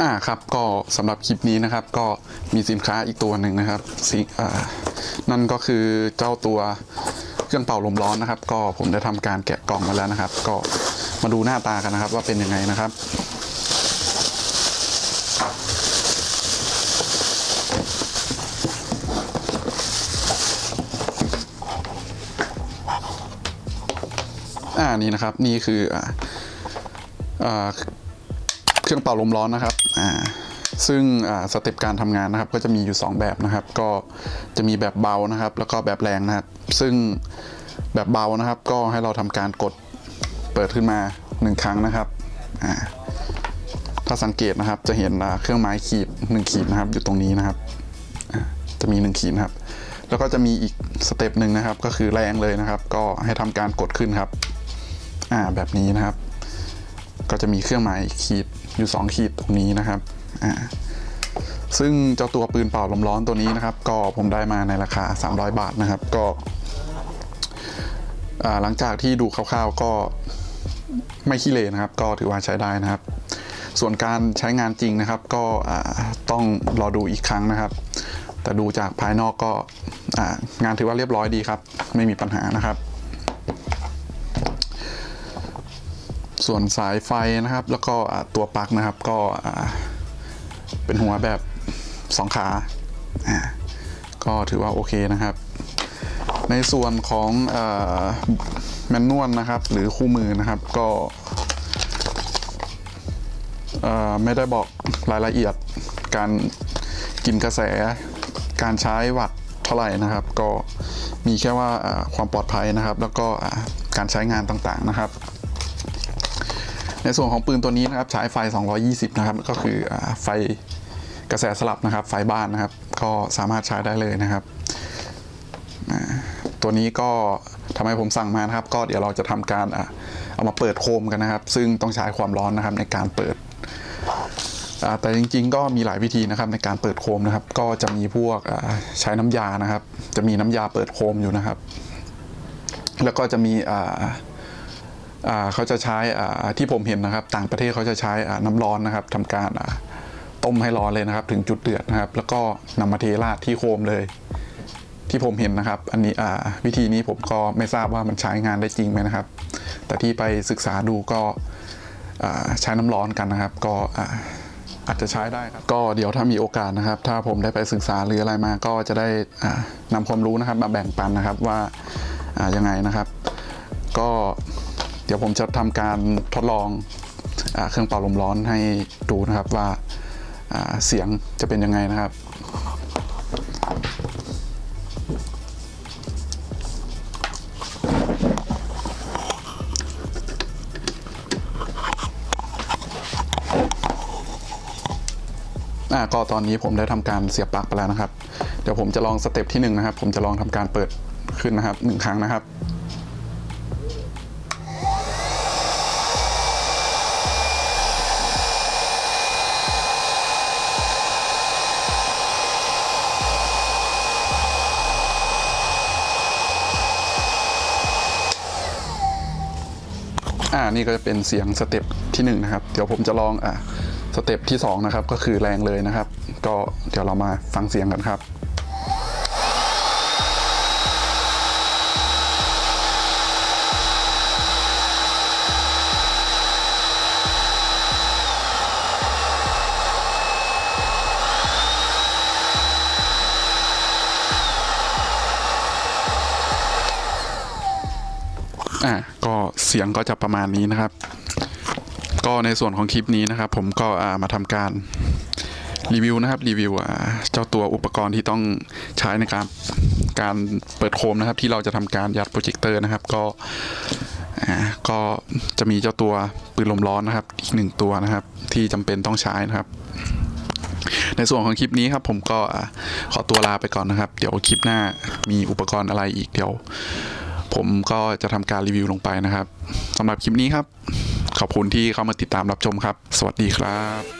อ่าครับก็สำหรับคลิปนี้นะครับก็มีสินค้าอีกตัวหนึ่งนะครับสิอ่านั่นก็คือเจ้าตัวเครื่องเป่าลมร้อนนะครับ ก็ผมได้ทำการแกะกล่องมาแล้วนะครับ ก็มาดูหน้าตากันนะครับว่าเป็นยังไงนะครับอ่านี่นะครับนี่คืออ่าเครื่องเป่าลมร้อนนะครับ ซึ่งสเต็ปการทำงานนะครับก็จะมีอยู่ 2 แบบนะครับ ก็จะมีแบบเบานะครับ แล้วก็แบบแรงนะครับ ซึ่งแบบเบานะครับ ก็ให้เราทำการกดเปิดขึ้นมา 1 ครั้งนะครับถ้าสังเกตนะครับจะเห็นเครื่องไม้ขีด 1 ขีดนะครับ อยู่ตรงนี้นะครับจะมี 1 ขีดนะครับ แล้วก็จะมีอีกสเต็ปหนึ่งนะครับ ก็คือแรงเลยนะครับ ก็ให้ทำการกดขึ้นครับอ่าแบบนี้นะครับ ก็จะมีเครื่องหมายขีด อยู่ 2 ขีดตรงนี้นะครับอ่าซึ่งเจ้าตัวปืนเป่าลมร้อนตัวนี้นะครับ ก็ผมได้มาในราคา 300 บาทนะครับ ก็หลังจากที่ดูคร่าวๆก็ไม่ขี้เลนะครับ ก็ถือว่าใช้ได้นะครับ ส่วนการใช้งานจริงนะครับ ก็ต้องรอดูอีกครั้งนะครับ แต่ดูจากภายนอกก็งานถือว่าเรียบร้อยดีครับ ไม่มีปัญหานะครับ ส่วนสายไฟนะครับ แล้วก็ตัวปลั๊กนะครับก็เป็นหัวแบบสองขา ก็ถือว่าโอเคนะครับ ในส่วนของแมนนวลนะครับ หรือคู่มือนะครับก็ไม่ได้บอกรายละเอียดการกินกระแส การใช้วัตเท่าไหร่นะครับ ก็มีแค่ว่าความปลอดภัยนะครับ แล้วก็การใช้งานต่างๆนะครับ ในส่วนของปืนตัวนี้นะครับใช้ไฟ 220 นะครับ ก็คือไฟกระแสสลับนะครับ ไฟบ้านนะครับ ก็สามารถใช้ได้เลยนะครับ ตัวนี้ก็ทำไมผมสั่งมานะครับ ก็เดี๋ยวเราจะทำการเอามาเปิดโคมกันนะครับ ซึ่งต้องใช้ความร้อนนะครับในการเปิดแต่จริงๆ ก็มีหลายวิธีนะครับในการเปิดโคมนะครับ ก็จะมีพวกใช้น้ำยานะครับ จะมีน้ำยาเปิดโคมอยู่นะครับ แล้วก็จะมีอ เขาจะใช้ที่ผมเห็นนะครับ ต่างประเทศเขาจะใช้น้ำร้อนนะครับทำการต้มให้ร้อนเลยนะครับ ถึงจุดเดือดนะครับ แล้วก็นำมาเทราดที่โคมเลย ที่ผมเห็นนะครับ อันนี้วิธีนี้ผมก็ไม่ทราบว่ามันใช้งานได้จริงไหมนะครับ แต่ที่ไปศึกษาดูก็ใช้น้ำร้อนกันนะครับ ก็อาจจะใช้ได้ครับ ก็เดี๋ยวถ้ามีโอกาสนะครับ ถ้าผมได้ไปศึกษาหรืออะไรมาก็จะได้อ่านำความรู้นะครับ มาแบ่งปันนะครับว่ายังไงนะครับ ก็ ดี๋ยวผมจะทำการทดลองอเครื่องเป่าลมร้อนให้ดูนะครับว่าอ่าเสียงจะเป็นยังไงนะครับอ่าก็ตอนนี้ผมได้ทำการเสียบปลั๊กไปแล้วนะครับ เดี๋ยวผมจะลองสเต็ปที่หนึ่งนะครับ ผมจะลองทำการเปิดขึ้นนะครับหนึ่งครั้งนะครับ อ่านี่ก็จะเป็นเสียงสเต็ปที่1นงนะครับ เดี๋ยวผมจะลองอ่าสเต็ปที่2นะครับก็คือแรงเลยนะครับ ก็เดี๋ยวเรามาฟังเสียงกันครับ อะก็เสียงก็จะประมาณนี้นะครับ ก็ในส่วนของคลิปนี้นะครับ ผมก็ามาทำการรีวิวนะครับรีวิวเจ้าตัวอุปกรณ์ที่ต้องใช้ในการการเปิดโคมนะครับ ที่เราจะทำการยัดโปรเจคเตอร์นะครับ ก็อ่าก็จะมีเจ้าตัวปืนลมร้อนนะครับ อีกหนึ่งตัวนะครับ ที่จำเป็นต้องใช้นะครับ ในส่วนของคลิปนี้ครับ ผมก็ขอตัวลาไปก่อนนะครับ เดี๋ยวคลิปหน้ามีอุปกรณ์อะไรอีกเดี๋ยว ผมก็จะทำการรีวิวลงไปนะครับสำหรับคลิปนี้ครับ ขอบคุณที่เข้ามาติดตามรับชมครับ สวัสดีครับ